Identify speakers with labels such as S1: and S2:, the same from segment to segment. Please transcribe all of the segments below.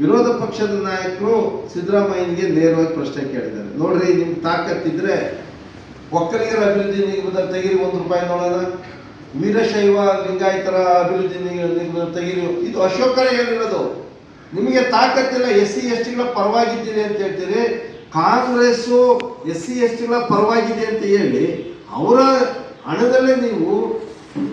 S1: ವಿರೋಧ ಪಕ್ಷದ ನಾಯಕರು ಸಿದ್ದರಾಮಯ್ಯನಿಗೆ ನೇರವಾಗಿ ಪ್ರಶ್ನೆ ಕೇಳಿದ್ದಾರೆ. ನೋಡ್ರಿ ನಿಮ್ ತಾಕತ್ತಿದ್ರೆ ಒಕ್ಕಲಿಗರ ಅಭಿವೃದ್ಧಿ ನಿಗಮದ ತೆಗಿರಿ, ಒಂದು ರೂಪಾಯಿ ನೋಡೋಣ. ವೀರಶೈವ ಲಿಂಗಾಯತರ ಅಭಿವೃದ್ಧಿ ನಿಗಮದ ತೆಗಿರಿ. ಇದು ಅಶೋಕರೇ ಹೇಳಿರೋದು. ನಿಮಗೆ ತಾಕತ್ತಿಲ್ಲ ಎಸ್ ಸಿ ಎಸ್ ಟಿಗಳ ಪರವಾಗಿದ್ದೀನಿ ಅಂತ ಹೇಳ್ತೀರಿ. ಕಾಂಗ್ರೆಸ್ಸು ಎಸ್ ಸಿ ಎಸ್ ಟಿಗಳ ಪರವಾಗಿದೆ ಅಂತ ಹೇಳಿ, ಅವರ ಹಣದಲ್ಲೇ ನೀವು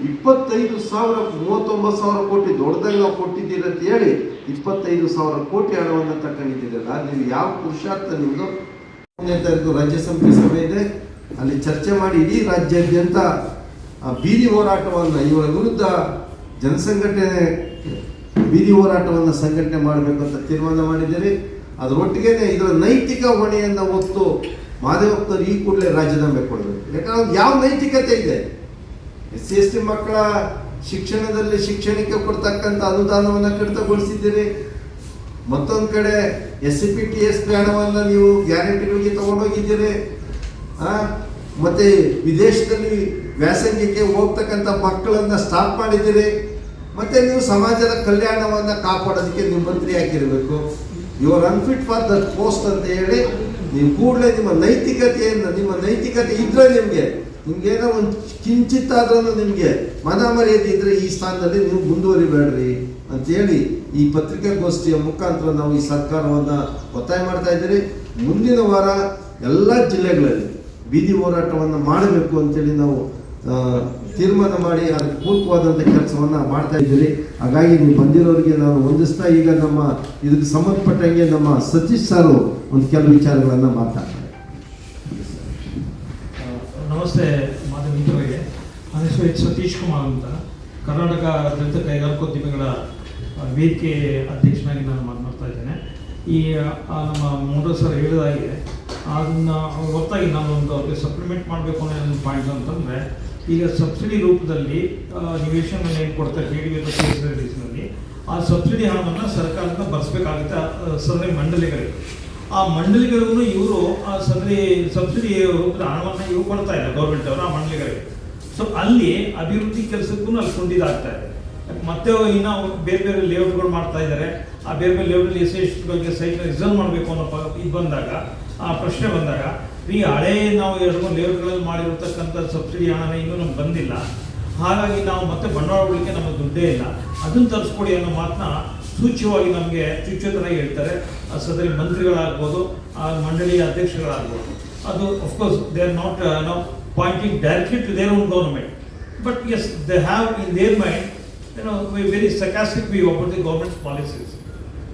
S1: ಇಪ್ಪತ್ತೈದು ಸಾವಿರ, ಮೂವತ್ತೊಂಬತ್ತು ಸಾವಿರ ಕೋಟಿ ದೊಡ್ಡದಾಗಿ ನಾವು ಕೊಟ್ಟಿದ್ದೀರಿ ಅಂತ ಹೇಳಿ ಇಪ್ಪತ್ತೈದು ಸಾವಿರ ಕೋಟಿ ಹಣವನ್ನು ತಗೊಂಡಿದ್ದೀರಲ್ಲ ನೀವು ಯಾವ ಪುರುಷಾರ್ಥ ನಿಮ್ಮದು ಮೂರನೇ ತಾರೀಕು ರಾಜ್ಯ ಸಮಿತಿ ಸಭೆ ಇದೆ. ಅಲ್ಲಿ ಚರ್ಚೆ ಮಾಡಿ ಇಡೀ ರಾಜ್ಯಾದ್ಯಂತ ಬೀದಿ ಹೋರಾಟವನ್ನು, ಇವರ ವಿರುದ್ಧ ಜನಸಂಘಟನೆ, ಬೀದಿ ಹೋರಾಟವನ್ನು ಸಂಘಟನೆ ಮಾಡಬೇಕು ಅಂತ ತೀರ್ಮಾನ ಮಾಡಿದ್ದೀರಿ. ಅದರೊಟ್ಟಿಗೆ ಇದರ ನೈತಿಕ ಹೊಣೆಯನ್ನು ಹೊತ್ತು ಮಾದೇವಪ್ಪನವರು ಈ ಕೂಡಲೇ ರಾಜೀನಾಮೆ ಕೊಡಬೇಕು. ಯಾಕಂದ್ರೆ ಯಾವ ನೈತಿಕತೆ ಇದೆ? ಎಸ್ ಸಿ ಎಸ್ ಟಿ ಮಕ್ಕಳ ಶಿಕ್ಷಣದಲ್ಲಿ ಶಿಕ್ಷಣಕ್ಕೆ ಕೊಡ್ತಕ್ಕಂಥ ಅನುದಾನವನ್ನು ಕಡಿತಗೊಳಿಸಿದ್ದೀರಿ. ಮತ್ತೊಂದು ಕಡೆ S C P T S ಹಣವನ್ನು ನೀವು ಗ್ಯಾರಂಟಿಗಳಿಗೆ ತಗೊಂಡೋಗಿದ್ದೀರಿ. ಮತ್ತೆ ವಿದೇಶದಲ್ಲಿ ವ್ಯಾಸಂಗಕ್ಕೆ ಹೋಗ್ತಕ್ಕಂಥ ಮಕ್ಕಳನ್ನ ಸ್ಟಾಪ್ ಮಾಡಿದ್ದೀರಿ. ಮತ್ತೆ ನೀವು ಸಮಾಜದ ಕಲ್ಯಾಣವನ್ನ ಕಾಪಾಡೋದಕ್ಕೆ ನೀವು ಮಂತ್ರಿ ಆಗಿರಬೇಕು you are unfit for that post ಅಂತ ಹೇಳಿ, ನೀವು ಕೂಡಲೇ ನಿಮ್ಮ ನೈತಿಕತೆಯನ್ನು, ನಿಮ್ಮ ನೈತಿಕತೆ ಇದ್ರೆ ನಿಮಗೆ ನಿಮ್ಗೆ ಏನೋ ಒಂದು ಕಿಂಚಿತ್ತಾದ್ರೂ ನಿಮಗೆ ಮನ ಮರ್ಯಾದೆ ಇದ್ರೆ ಈ ಸ್ಥಾನದಲ್ಲಿ ನೀವು ಮುಂದುವರಿಬೇಡ್ರಿ ಅಂತೇಳಿ ಈ ಪತ್ರಿಕಾಗೋಷ್ಠಿಯ ಮುಖಾಂತರ ನಾವು ಈ ಸರ್ಕಾರವನ್ನು ಒತ್ತಾಯ ಮಾಡ್ತಾ ಇದ್ದೀರಿ. ಮುಂದಿನ ವಾರ ಎಲ್ಲ ಜಿಲ್ಲೆಗಳಲ್ಲಿ ಬೀದಿ ಹೋರಾಟವನ್ನು ಮಾಡಬೇಕು ಅಂತೇಳಿ ನಾವು ತೀರ್ಮಾನ ಮಾಡಿ ಅದಕ್ಕೆ ಪೂರಕವಾದಂಥ ಕೆಲಸವನ್ನು ಮಾಡ್ತಾ ಇದ್ದೀರಿ. ಹಾಗಾಗಿ ನೀವು ಬಂದಿರೋರಿಗೆ ನಾನು ಹೊಂದಿಸ್ತಾ ಈಗ ನಮ್ಮ ಇದಕ್ಕೆ ಸಂಬಂಧಪಟ್ಟಂಗೆ ನಮ್ಮ ಸತೀಶ್ ಸಾರು ಒಂದು ಕೆಲವು ವಿಚಾರಗಳನ್ನು ಮಾತಾಡ್ತಾರೆ
S2: ನಮಸ್ತೆ ಮಾಧ್ಯಮ ಮಿತ್ರರಿಗೆ. ನನ್ನ ಹೆಸರು ಎಚ್. ಸತೀಶ್ ಕುಮಾರ್ ಅಂತ. ಕರ್ನಾಟಕ ದಲಿತ ಕೈಗಾರಿಕೋದ್ಯಮಿಗಳ ವೇದಿಕೆ ಅಧ್ಯಕ್ಷನಾಗಿ ನಾನು ಮಾತನಾಡ್ತಾ ಇದ್ದೇನೆ. ಈ ನಮ್ಮ ಮೋಟೋ ಸರ್ ಹೇಳಿದಾಗೆ ಅದನ್ನು ಹೊರತಾಗಿ ನಾನು ಒಂದು ಅವ್ರಿಗೆ ಸಪ್ಲಿಮೆಂಟ್ ಮಾಡಬೇಕು ಅನ್ನೋ ಒಂದು ಪಾಯಿಂಟ್ ಅಂತಂದರೆ, ಈಗ ಸಬ್ಸಿಡಿ ರೂಪದಲ್ಲಿ ನಿವೇಶನವನ್ನು ನಿವೇಶನ ಏನು ಕೊಡ್ತಾರೆ ಡಿ ನಲ್ಲಿ. ಆ ಸಬ್ಸಿಡಿ ಹಣವನ್ನು ಸರ್ಕಾರದಿಂದ ಬರ್ಸ್ಬೇಕಾಗುತ್ತೆ ಸದರಿ ಮಂಡಳಿಗಳಿಗೆ. ಆ ಮಂಡಳಿಗಳಿಗೂ ಇವರು, ಆ ಸಬ್ಸಿಡಿ ಸಬ್ಸಿಡಿ ಹಣವನ್ನು ಇವರು ಕೊಡ್ತಾ ಇಲ್ಲ ಗೌರ್ಮೆಂಟ್ ಅವರು, ಆ ಮಂಡಳಿಗಳಿಗೆ. ಸೊ ಅಲ್ಲಿ ಅಭಿವೃದ್ಧಿ ಕೆಲಸಕ್ಕೂ ಅಲ್ಲಿ ಕೊಂಡಿದಾಗ್ತಾ ಇದೆ. ಮತ್ತೆ ಇನ್ನು ಬೇರೆ ಬೇರೆ ಲೇಔಟ್ಗಳು ಮಾಡ್ತಾ ಇದ್ದಾರೆ. ಆ ಬೇರೆ ಬೇರೆ ಲೇಔಟಲ್ಲಿ ಎಸ್ ಬಗ್ಗೆ ಸೈಟ್ ರಿಸರ್ವ್ ಮಾಡಬೇಕು ಅನ್ನೋ ಇದು ಬಂದಾಗ, ಆ ಪ್ರಶ್ನೆ ಬಂದಾಗ, ಈ ಹಳೆ ನಾವು ಎರಡು ಮೂರು ಲೇಔಟ್ಗಳಲ್ಲಿ ಮಾಡಿರತಕ್ಕಂಥ ಸಬ್ಸಿಡಿ ಹಣನೇ ಇನ್ನೂ ನಮ್ಗೆ ಬಂದಿಲ್ಲ. ಹಾಗಾಗಿ ನಾವು ಮತ್ತೆ ಬಂಡವಾಳ ನಮ್ಮ ದುಡ್ಡೇ ಇಲ್ಲ. ಅದನ್ನು ತರಿಸ್ಕೊಡಿ ಅನ್ನೋ ಮಾತನ್ನ ಸೂಚ್ಯವಾಗಿ ನಮಗೆ ಚುಚ್ಚುತರಾಗಿ ಹೇಳ್ತಾರೆ. ಆ ಸದರಿ ಮಂತ್ರಿಗಳಾಗ್ಬೋದು, ಆ ಮಂಡಳಿಯ ಅಧ್ಯಕ್ಷಗಳಾಗ್ಬೋದು. ಅದು of course they are not no pointing directly to their own government but yes they have in their mind ಏನೋ very sarcastic we about the government policies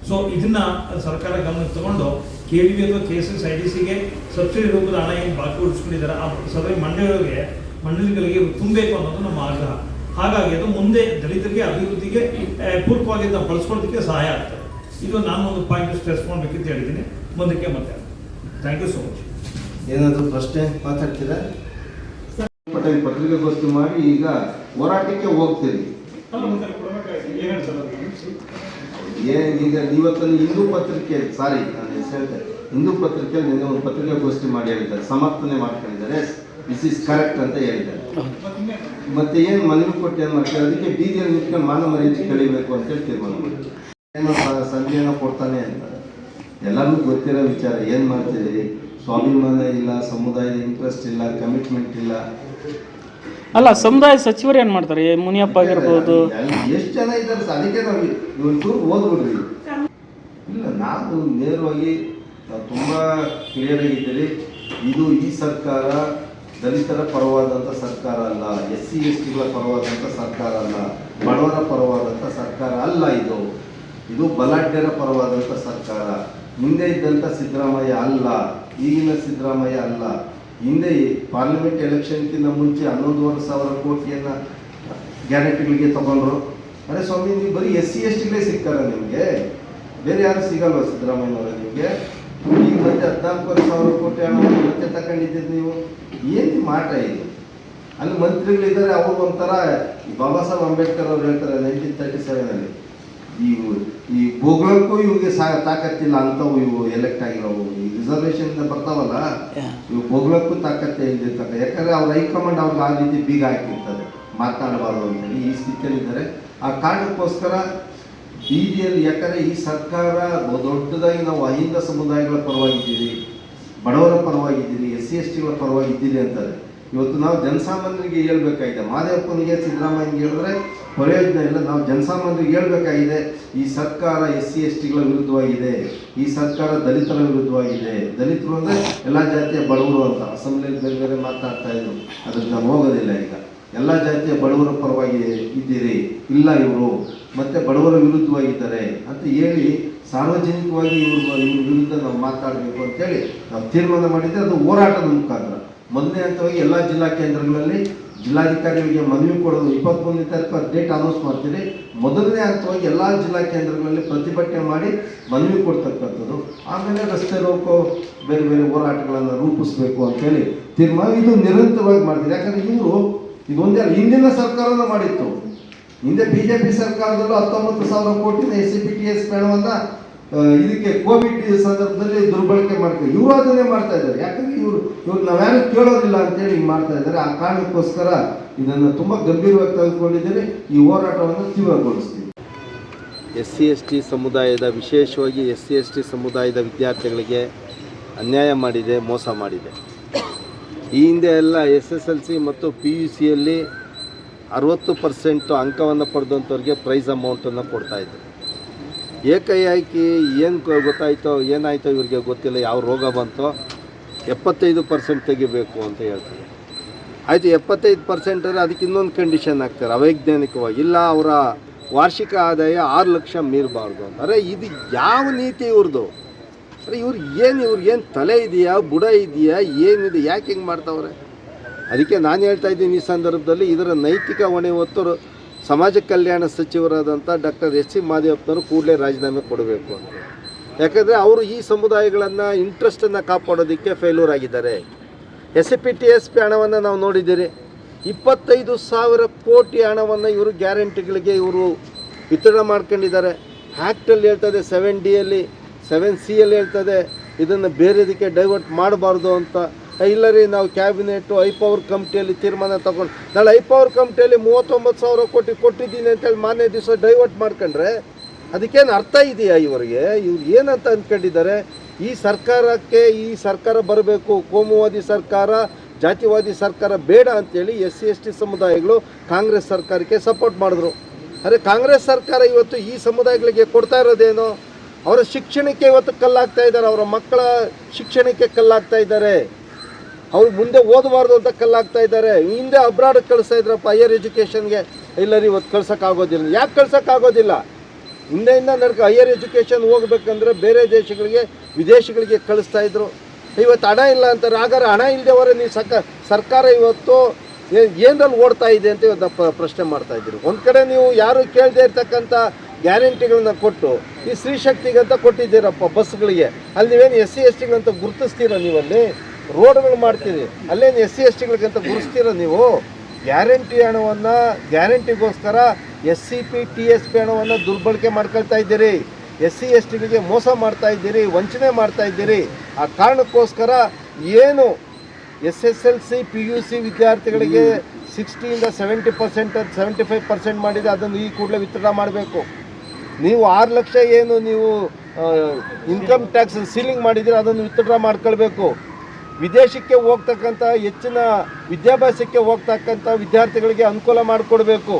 S2: so ಇದನ್ನ ಸರ್ಕಾರ ಗಮನಕ್ಕೆ ತಗೊಂಡು ಕೆ ಡಿ ಬಿ ಅಥವಾ K S S I D ಸಿಗೆ subsidy ರೂಪದ ಹಣ ಏನು ಬಾಕಿ ಉಳಿಸ್ಕೊಂಡಿದ್ದಾರೆ ಆ ಸದರಿ ಮಂಡಳಿಗಳಿಗೆ ಮಂಡಳಿಗಳಿಗೆ ತುಂಬಬೇಕು ಅನ್ನೋದು ನಮ್ಮ ಆಗ್ರಹ. ಹಾಗಾಗಿ ಅದು ಮುಂದೆ ದಲಿತರಿಗೆ ಅಭಿವೃದ್ಧಿಗೆ ಪೂರ್ವವಾಗಿ ಅದನ್ನು ನಾವು ಬಳಸ್ಕೊಳ್ಳೋದಕ್ಕೆ ಸಹಾಯ ಆಗ್ತದೆ. ಇದು ನಾನು ಒಂದು ಪಾಯಿಂಟ್ ಸ್ಟ್ರೆಸ್ ಮಾಡಬೇಕಿಂತ ಹೇಳಿದ್ದೀನಿ. ಮುಂದಕ್ಕೆ ಮತ್ತೆ. ಥ್ಯಾಂಕ್ ಯು ಸೋ ಮಚ್
S1: ಏನಾದರೂ ಪ್ರಶ್ನೆ ಮಾತಾಡ್ತೀರಾ? ಪಟೇಲ್ ಪತ್ರಿಕಾಗೋಷ್ಠಿ ಮಾಡಿ ಈಗ ಹೋರಾಟಕ್ಕೆ ಹೋಗ್ತೀರಿ. ಏನ್ ಈಗ ನೀವತ್ತಲ್ಲಿ ಹಿಂದೂ ಪತ್ರಿಕೆ ಸಾರಿ ನಾನು ಹೆಸರು ಹೇಳ್ತೆ ಹಿಂದೂ ಪತ್ರಿಕೆಯಲ್ಲಿ ನಿನ್ನೆ ಒಂದು ಪತ್ರಿಕಾಗೋಷ್ಠಿ ಮಾಡಿ ಹೇಳಿದ್ದಾರೆ. ಸಮರ್ಥನೆ ಮಾಡ್ಕೊಂಡಿದ್ದಾರೆ. ದಿಸ್ ಇಸ್ ಕರೆಕ್ಟ್ ಅಂತ ಹೇಳಿದ್ದಾರೆ. ಮತ್ತೆ ಏನು ಮನವಿ ಕೊಟ್ಟು ಏನು ಮಾಡ್ತಾರೆ? ಅದಕ್ಕೆ ಬೀದಿಯಲ್ಲಿ ನಿಂತ್ಕೊಂಡು ಮಾನ ಮರ್ಯಾದೆ ಕಳಿಬೇಕು ಅಂತೇಳಿ ತೀರ್ಮಾನ ಮಾಡಿದ್ರು ಏನೋ ಕೊಡ್ತಾನೆ ಅಂತ. ಎಲ್ಲರಿಗೂ ಗೊತ್ತಿರೋ ವಿಚಾರ ಏನು ಮಾಡ್ತೀರಿ? ಸ್ವಾಭಿಮಾನ ಇಲ್ಲ ಸಮುದಾಯದ ಇಂಟ್ರೆಸ್ಟ್ ಇಲ್ಲ ಕಮಿಟ್ಮೆಂಟ್ ಇಲ್ಲ.
S3: ಅಲ್ಲ ಸಮುದಾಯ ಸಚಿವರು ಏನು ಮಾಡ್ತಾರೆ? ಮುನಿಯಪ್ಪ ಆಗಿರ್ಬೋದು.
S1: ಎಷ್ಟು ಜನ ಇದ್ದಾರೆ ಸರ್? ಅದಕ್ಕೆ ನಾವು ಇವತ್ತು ಓದ್ಬಿಡ್ರಿ ಇಲ್ಲ ನಾನು ನೇರವಾಗಿ ತುಂಬ ಕ್ಲಿಯರ್ ಆಗಿದ್ದೀರಿ ಇದು ಈ ಸರ್ಕಾರ ದಲಿತರ ಪರವಾದಂಥ ಸರ್ಕಾರ ಅಲ್ಲ ಎಸ್ ಸಿ ಎಸ್ ಟಿಗಳ ಪರವಾದಂಥ ಸರ್ಕಾರ ಅಲ್ಲ, ಬಡವರ ಪರವಾದಂಥ ಸರ್ಕಾರ ಅಲ್ಲ ಇದು. ಇದು ಬಲಾಢ್ಯರ ಪರವಾದಂಥ ಸರ್ಕಾರ. ಹಿಂದೆ ಇದ್ದಂಥ ಸಿದ್ದರಾಮಯ್ಯ ಅಲ್ಲ, ಈಗಿನ ಸಿದ್ದರಾಮಯ್ಯ ಅಲ್ಲ. ಹಿಂದೆ ಪಾರ್ಲಿಮೆಂಟ್ ಎಲೆಕ್ಷನ್ಗಿಂತ ಮುಂಚೆ ಹನ್ನೊಂದುವರೆ ಸಾವಿರ ಕೋಟಿಯನ್ನು ಗ್ಯಾರಂಟಿಗಳಿಗೆ ತಗೊಂಡ್ರು. ಅರೆ ಸ್ವಾಮಿ, ನೀವು ಬರೀ ಎಸ್ ಸಿ ಎಸ್ ಟಿಗಳೇ ಸಿಗ್ತಾರ ನಿಮಗೆ? ಬೇರೆ ಯಾರು ಸಿಗಲ್ವಾ ಸಿದ್ದರಾಮಯ್ಯನವರೇ ನಿಮಗೆ? ಈಗ ಮತ್ತೆ ಹದಿನಾಲ್ಕೂವರೆ ಸಾವಿರ ಕೋಟಿ ಹಣವನ್ನು ಮತ್ತೆ ತಗೊಂಡಿದ್ದೀರಿ ನೀವು. ಏನು ಮಾಟ ಇದು ಅಲ್ಲಿ ಮಂತ್ರಿಗಳಿದ್ದಾರೆ ಅವ್ರು ಒಂಥರ ಬಾಬಾ ಸಾಹೇಬ್ ಅಂಬೇಡ್ಕರ್ ಅವ್ರು ಹೇಳ್ತಾರೆ ನೈನ್ಟೀನ್ ತರ್ಟಿ ಸೆವೆನಲ್ಲಿ ಈ ಈ ಭೂಗೋಳಕ್ಕೂ ಇವ್ಗೆ ಸಾ ತಾಕತ್ತಿಲ್ಲ ಅಂತವು ಇವು ಎಲೆಕ್ಟ್ ಆಗಿರೋವು. ಈ ರಿಸರ್ವೇಷನ್ ಬರ್ತಾವಲ್ಲ ಇವು ಭೂಗೋಳಕ್ಕೂ ತಾಕತ್ತೆ ಇಲ್ದಿರ್ತಕ್ಕ ಯಾಕಂದ್ರೆ ಅವ್ರ ಹೈಕಮಾಂಡ್ ಅವ್ರಿಗೆ ಆ ರೀತಿ ಬೀಗ ಹಾಕಿರ್ತಾರೆ ಮಾತನಾಡಬಾರ್ದು ಅಂತೇಳಿ ಈ ಸ್ಥಿತಿಯಲ್ಲಿದ್ದಾರೆ. ಆ ಕಾರಣಕ್ಕೋಸ್ಕರ ಬೀದಿಯಲ್ಲಿ ಯಾಕಂದ್ರೆ ಈ ಸರ್ಕಾರ ದೊಡ್ಡದಾಗಿ ನಾವು ಅಹಿಂದ ಸಮುದಾಯಗಳ ಪರವಾಗಿದ್ದೀರಿ, ಬಡವರ ಪರವಾಗಿದ್ದೀರಿ ಎಸ್ ಸಿ ಎಸ್ ಟಿಗಳ ಪರವಾಗಿದ್ದೀರಿ ಅಂತಾರೆ ಇವತ್ತು ನಾವು ಜನಸಾಮಾನ್ಯರಿಗೆ ಹೇಳ್ಬೇಕಾಗಿದೆ. ಮಾದೇವಪ್ಪನಿಗೆ ಸಿದ್ದರಾಮಯ್ಯಗೆ ಹೇಳಿದ್ರೆ ಪ್ರಯೋಜನ ಇಲ್ಲ, ನಾವು ಜನಸಾಮಾನ್ಯರಿಗೆ ಹೇಳ್ಬೇಕಾಗಿದೆ, ಈ ಸರ್ಕಾರ ಎಸ್ ಸಿ ಎಸ್ ಟಿಗಳ ವಿರುದ್ಧವಾಗಿದೆ, ಈ ಸರ್ಕಾರ ದಲಿತರ ವಿರುದ್ಧವಾಗಿದೆ. ದಲಿತರು ಅಂದ್ರೆ ಎಲ್ಲ ಜಾತಿಯ ಬಡವರು ಅಂತ. ಅಸೆಂಬ್ಲಿಯಲ್ಲಿ ಬೇರೆ ಬೇರೆ ಮಾತಾಡ್ತಾ ಇದ್ರು. ಅದಕ್ಕೆ ನಾವು ಹೋಗೋದಿಲ್ಲ ಈಗ. ಎಲ್ಲ ಜಾತಿಯ ಬಡವರ ಪರವಾಗಿ ಇದ್ದೀರಿ. ಇಲ್ಲ ಇವರು. ಮತ್ತೆ ಬಡವರ ವಿರುದ್ಧವಾಗಿದ್ದಾರೆ ಅಂತ ಹೇಳಿ ಸಾರ್ವಜನಿಕವಾಗಿ ಇವ್ರ ಇವ್ರ ವಿರುದ್ಧ ನಾವು ಮಾತಾಡಬೇಕು ಅಂತೇಳಿ ನಾವು ತೀರ್ಮಾನ ಮಾಡಿದ್ರೆ ಅದು ಹೋರಾಟದ ಮುಖಾಂತರ. ಮೊದಲನೇ ಹಂತವಾಗಿ ಎಲ್ಲ ಜಿಲ್ಲಾ ಕೇಂದ್ರಗಳಲ್ಲಿ ಜಿಲ್ಲಾಧಿಕಾರಿಗಳಿಗೆ ಮನವಿ ಕೊಡೋದು ಇಪ್ಪತ್ತೊಂದನೇ ತಾರೀಕು ಡೇಟ್ ಅನೌನ್ಸ್ ಮಾಡ್ತೀರಿ. ಮೊದಲನೇ ಹಂತವಾಗಿ ಎಲ್ಲ ಜಿಲ್ಲಾ ಕೇಂದ್ರಗಳಲ್ಲಿ ಪ್ರತಿಭಟನೆ ಮಾಡಿ ಮನವಿ ಕೊಡ್ತಕ್ಕಂಥದ್ದು. ಆಮೇಲೆ ರಸ್ತೆ ರೋಕೋ ಬೇರೆ ಬೇರೆ ಹೋರಾಟಗಳನ್ನು ರೂಪಿಸಬೇಕು ಅಂತೇಳಿ ತೀರ್ಮಾನ. ಇದು ನಿರಂತರವಾಗಿ ಮಾಡ್ತೀರಿ. ಯಾಕಂದ್ರೆ ಇವರು, ಇದೊಂದೇ ಹಿಂದಿನ ಸರ್ಕಾರನ ಮಾಡಿತ್ತು. ಹಿಂದೆ ಬಿಜೆಪಿ ಸರ್ಕಾರದಲ್ಲೂ ಹತ್ತೊಂಬತ್ತು ಸಾವಿರ ಕೋಟಿನ S C P T S ಹಣವನ್ನ ಇದಕ್ಕೆ ಕೋವಿಡ್ ಸಂದರ್ಭದಲ್ಲಿ ದುರ್ಬಳಕೆ ಮಾಡ್ತಾರೆ ಇವರು ಅದನ್ನೇ ಮಾಡ್ತಾ ಇದ್ದಾರೆ. ಯಾಕಂದ್ರೆ ಇವರು, ಇವ್ರು ನಾವ್ಯಾರು ಕೇಳೋದಿಲ್ಲ ಅಂತೇಳಿ ಹಿಂಗೆ ಮಾಡ್ತಾ ಇದ್ದಾರೆ. ಆ ಕಾರಣಕ್ಕೋಸ್ಕರ ಇದನ್ನು ತುಂಬ ಗಂಭೀರವಾಗಿ ತೆಗೆದುಕೊಂಡಿದ್ದೇನೆ. ಈ ಹೋರಾಟವನ್ನು ತೀವ್ರಗೊಳಿಸ್ತೀವಿ ಎಸ್ ಸಿ ಎಸ್ ಟಿ ಸಮುದಾಯದ, ವಿಶೇಷವಾಗಿ ಎಸ್ ಸಿ ಎಸ್ ಟಿ ಸಮುದಾಯದ ವಿದ್ಯಾರ್ಥಿಗಳಿಗೆ ಅನ್ಯಾಯ ಮಾಡಿದೆ, ಮೋಸ ಮಾಡಿದೆ. ಈ ಹಿಂದೆ ಎಲ್ಲ ಎಸ್ ಎಸ್ ಎಲ್ ಸಿ ಮತ್ತು ಪಿ ಯು ಸಿಯಲ್ಲಿ ಅರವತ್ತು ಪರ್ಸೆಂಟು ಅಂಕವನ್ನು ಪಡೆದಂಥವ್ರಿಗೆ ಪ್ರೈಸ್ ಅಮೌಂಟನ್ನು ಕೊಡ್ತಾಯಿದ್ರು ಏಕೈಕಿ ಏನು ಗೊತ್ತಾಯ್ತೋ, ಏನಾಯ್ತೋ ಇವ್ರಿಗೆ ಗೊತ್ತಿಲ್ಲ, ಯಾವ ರೋಗ ಬಂತೋ, ಎಪ್ಪತ್ತೈದು ಪರ್ಸೆಂಟ್ ತೆಗಿಬೇಕು ಅಂತ ಹೇಳ್ತಾರೆ. ಆಯಿತು, ಎಪ್ಪತ್ತೈದು ಪರ್ಸೆಂಟ್ ಅಂದರೆ ಅದಕ್ಕೆ ಇನ್ನೊಂದು ಕಂಡೀಷನ್ ಹಾಕ್ತಾರೆ, ಅವೈಜ್ಞಾನಿಕವಾಗಿ. ಇಲ್ಲ, ಅವರ ವಾರ್ಷಿಕ ಆದಾಯ ಆರು ಲಕ್ಷ ಮೀರಬಾರ್ದು ಅಂತ. ಅರೆ, ಇದು ಯಾವ ನೀತಿ ಇವ್ರದ್ದು ಅರೆ ಇವ್ರಿಗೆ ಏನು ಇವ್ರಿಗೆ ಏನು ತಲೆ ಇದೆಯಾ, ಬುಡ ಇದೆಯಾ, ಏನಿದೆ, ಯಾಕೆ ಹಿಂಗೆ ಮಾಡ್ತಾವ್ರೆ? ಅದಕ್ಕೆ ನಾನು ಹೇಳ್ತಾ ಇದ್ದೀನಿ ಈ ಸಂದರ್ಭದಲ್ಲಿ ಇದರ ನೈತಿಕ ಹೊಣೆ ಹೊತ್ತು ಸಮಾಜ ಕಲ್ಯಾಣ ಸಚಿವರಾದಂಥ ಡಾಕ್ಟರ್ ಎಸ್ ಸಿ ಮಾದೇವಪ್ಪನವರು ಕೂಡಲೇ ರಾಜೀನಾಮೆ ಕೊಡಬೇಕು ಅಂತ. ಯಾಕಂದರೆ ಅವರು ಈ ಸಮುದಾಯಗಳನ್ನು ಇಂಟ್ರೆಸ್ಟನ್ನು ಕಾಪಾಡೋದಕ್ಕೆ ಫೇಲ್ಯೂರ್ ಆಗಿದ್ದಾರೆ. S C P T S P ಹಣವನ್ನು ನಾವು ನೋಡಿದ್ದೀರಿ. ಇಪ್ಪತ್ತೈದು ಸಾವಿರ ಕೋಟಿ ಹಣವನ್ನು ಇವರು ಗ್ಯಾರಂಟಿಗಳಿಗೆ ಇವರು ವಿತರಣೆ ಮಾಡ್ಕೊಂಡಿದ್ದಾರೆ. ಆ್ಯಕ್ಟಲ್ಲಿ ಹೇಳ್ತದೆ ಸೆವೆನ್ ಡಿಯಲ್ಲಿ ಸೆವೆನ್ ಸಿಯಲ್ಲಿ ಹೇಳ್ತದೆ, ಇದನ್ನು ಬೇರೆದಕ್ಕೆ ಡೈವರ್ಟ್ ಮಾಡಬಾರ್ದು ಅಂತ ಇಲ್ಲ ರೀ ನಾವು ಕ್ಯಾಬಿನೆಟ್ಟು ಐ ಪವರ್ ಕಮಿಟಿಯಲ್ಲಿ ತೀರ್ಮಾನ ತಗೊಂಡು ನಾಳೆ ಐ ಪವರ್ ಕಮಿಟಿಯಲ್ಲಿ ಮೂವತ್ತೊಂಬತ್ತು ಸಾವಿರ ಕೋಟಿ ಕೊಟ್ಟಿದ್ದೀನಿ ಅಂತೇಳಿ ಮಾನ್ಯ ದಿವಸ ಡೈವರ್ಟ್ ಮಾಡ್ಕೊಂಡ್ರೆ, ಅದಕ್ಕೇನು ಅರ್ಥ ಇದೆಯಾ ಇವರಿಗೆ? ಇವ್ರು ಏನಂತ ಅಂದ್ಕೊಂಡಿದ್ದಾರೆ? ಈ ಸರ್ಕಾರಕ್ಕೆ ಈ ಸರ್ಕಾರ ಬರಬೇಕು, ಕೋಮುವಾದಿ ಸರ್ಕಾರ, ಜಾತಿವಾದಿ ಸರ್ಕಾರ ಬೇಡ ಅಂತೇಳಿ ಎಸ್ ಸಿ ಎಸ್ ಟಿ ಸಮುದಾಯಗಳು ಕಾಂಗ್ರೆಸ್ ಸರ್ಕಾರಕ್ಕೆ ಸಪೋರ್ಟ್ ಮಾಡಿದ್ರು. ಅರೆ, ಕಾಂಗ್ರೆಸ್ ಸರ್ಕಾರ ಇವತ್ತು ಈ ಸಮುದಾಯಗಳಿಗೆ ಕೊಡ್ತಾ ಇರೋದೇನು? ಅವರ ಶಿಕ್ಷಣಕ್ಕೆ ಇವತ್ತು ಕಲ್ಲಾಗ್ತಾ ಇದ್ದಾರೆ, ಅವರ ಮಕ್ಕಳ ಶಿಕ್ಷಣಕ್ಕೆ ಕಲ್ಲಾಗ್ತಾ ಇದ್ದಾರೆ. ಅವ್ರು ಮುಂದೆ ಓದಬಾರ್ದು ಅಂತ ಕಲ್ಲಾಗ್ತಾ ಇದ್ದಾರೆ. ಹಿಂದೆ ಅಬ್ರಾಡಕ್ಕೆ ಕಳಿಸ್ತಾ ಇದ್ರಪ್ಪ ಹೈಯರ್ ಎಜುಕೇಷನ್ಗೆ ಇಲ್ಲ ರೀ, ಇವತ್ತು ಕಳ್ಸೋಕ್ಕಾಗೋದಿಲ್ಲ ಯಾಕೆ ಕಳ್ಸೋಕ್ಕಾಗೋದಿಲ್ಲ ಹಿಂದೆಯಿಂದ ನಡ್ಕೊ ಹೈಯರ್ ಎಜುಕೇಷನ್ ಹೋಗ್ಬೇಕಂದ್ರೆ ಬೇರೆ ದೇಶಗಳಿಗೆ, ವಿದೇಶಗಳಿಗೆ ಕಳಿಸ್ತಾ ಇದ್ರು. ಇವತ್ತು ಹಣ ಇಲ್ಲ ಅಂತಾರೆ ಹಾಗಾದ್ರೆ ಹಣ ಇಲ್ಲದೆವರೆ ನೀವು ಸಕ ಸರ್ಕಾರ ಇವತ್ತು ಏನರಲ್ಲಿ ಓಡ್ತಾ ಇದೆ ಅಂತ ಇವತ್ತು ಪ್ರಶ್ನೆ ಮಾಡ್ತಾ ಇದ್ದೀರಿ ಒಂದು ಕಡೆ ನೀವು ಯಾರು ಕೇಳದೇ ಇರ್ತಕ್ಕಂಥ ಗ್ಯಾರಂಟಿಗಳನ್ನ ಕೊಟ್ಟು, ಈ ಸ್ತ್ರೀ ಶಕ್ತಿಗಂತ ಕೊಟ್ಟಿದ್ದೀರಪ್ಪ ಬಸ್ಗಳಿಗೆ. ಅಲ್ಲಿ ನೀವೇನು ಎಸ್ ಸಿ ಎಸ್ ಟಿಗಳಂತ ಗುರುತಿಸ್ತೀರ ನೀವಲ್ಲಿ? ರೋಡ್ಗಳು ಮಾಡ್ತೀರಿ ಅಲ್ಲೇನು ಎಸ್ ಸಿ ಎಸ್ ಟಿಗಳಿಗಂತ ಗುರುಸ್ತೀರ ನೀವು? ಗ್ಯಾರಂಟಿ ಹಣವನ್ನು ಗ್ಯಾರಂಟಿಗೋಸ್ಕರ S C P T S P ಹಣವನ್ನು ದುರ್ಬಳಕೆ ಮಾಡ್ಕೊಳ್ತಾ ಇದ್ದೀರಿ. ಎಸ್ ಸಿ ಎಸ್ ಟಿಗಳಿಗೆ ಮೋಸ ಮಾಡ್ತಾ ಇದ್ದೀರಿ ವಂಚನೆ ಮಾಡ್ತಾ ಇದ್ದೀರಿ. ಆ ಕಾರಣಕ್ಕೋಸ್ಕರ ಏನು S S L C P U C ವಿದ್ಯಾರ್ಥಿಗಳಿಗೆ ಸಿಕ್ಸ್ಟಿಯಿಂದ seventy percent seventy five percent ಮಾಡಿದರೆ ಅದನ್ನು ಈ ಕೂಡಲೇ ವಿತರಣೆ ಮಾಡಬೇಕು. ನೀವು ಆರು ಲಕ್ಷ ಏನು ನೀವು ಇನ್ಕಮ್ ಟ್ಯಾಕ್ಸ್ ಸೀಲಿಂಗ್ ಮಾಡಿದರೆ ಅದನ್ನು ವಿತ್ಡ್ರಾ ಮಾಡ್ಕೊಳ್ಬೇಕು. ವಿದೇಶಕ್ಕೆ ಹೋಗ್ತಕ್ಕಂಥ ಹೆಚ್ಚಿನ ವಿದ್ಯಾಭ್ಯಾಸಕ್ಕೆ ಹೋಗ್ತಕ್ಕಂಥ ವಿದ್ಯಾರ್ಥಿಗಳಿಗೆ ಅನುಕೂಲ ಮಾಡಿಕೊಡ್ಬೇಕು.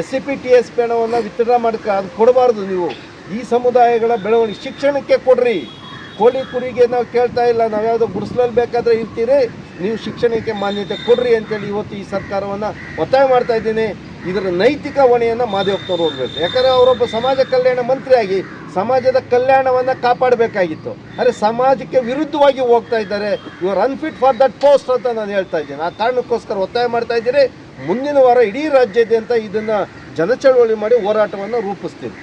S1: S C P T S P ಹಣವನ್ನು ವಿತ್ಡ್ರಾ ಮಾಡ್ಕ, ಅದು ಕೊಡಬಾರ್ದು ನೀವು. ಈ ಸಮುದಾಯಗಳ ಬೆಳವಣಿಗೆ, ಶಿಕ್ಷಣಕ್ಕೆ ಕೊಡ್ರಿ. ಕೋಳಿ ಕುರಿಗೆ ನಾವು ಕೇಳ್ತಾ ಇಲ್ಲ, ನಾವು ಯಾವುದೋ ಗುಡಿಸ್ಲಲ್ಲಿ ಬೇಕಾದರೆ ಇರ್ತೀರಿ, ನೀವು ಶಿಕ್ಷಣಕ್ಕೆ ಮಾನ್ಯತೆ ಕೊಡ್ರಿ ಅಂತೇಳಿ ಇವತ್ತು ಈ ಸರ್ಕಾರವನ್ನು ಒತ್ತಾಯ ಮಾಡ್ತಾ ಇದ್ದೀನಿ. ಇದರ ನೈತಿಕ ಹೊಣೆಯನ್ನು ಮಾದೇವಪ್ಪನವ್ರು ಹೋಗಬೇಕು. ಯಾಕಂದರೆ ಅವರೊಬ್ಬ ಸಮಾಜ ಕಲ್ಯಾಣ ಮಂತ್ರಿಯಾಗಿ ಸಮಾಜದ ಕಲ್ಯಾಣವನ್ನು ಕಾಪಾಡಬೇಕಾಗಿತ್ತು. ಆದರೆ ಸಮಾಜಕ್ಕೆ ವಿರುದ್ಧವಾಗಿ ಹೋಗ್ತಾ ಇದ್ದಾರೆ. ಇವರು ಅನ್ಫಿಟ್ ಫಾರ್ ದಟ್ ಪೋಸ್ಟ್ ಅಂತ ನಾನು ಹೇಳ್ತಾ ಇದ್ದೀನಿ. ಆ ಕಾರಣಕ್ಕೋಸ್ಕರ ಒತ್ತಾಯ ಮಾಡ್ತಾ ಇದ್ದೀರಿ. ಮುಂದಿನ ವಾರ ಇಡೀ ರಾಜ್ಯಾದ್ಯಂತ ಇದನ್ನು ಜನಚಳವಳಿ ಮಾಡಿ ಹೋರಾಟವನ್ನು ರೂಪಿಸ್ತೀವಿ.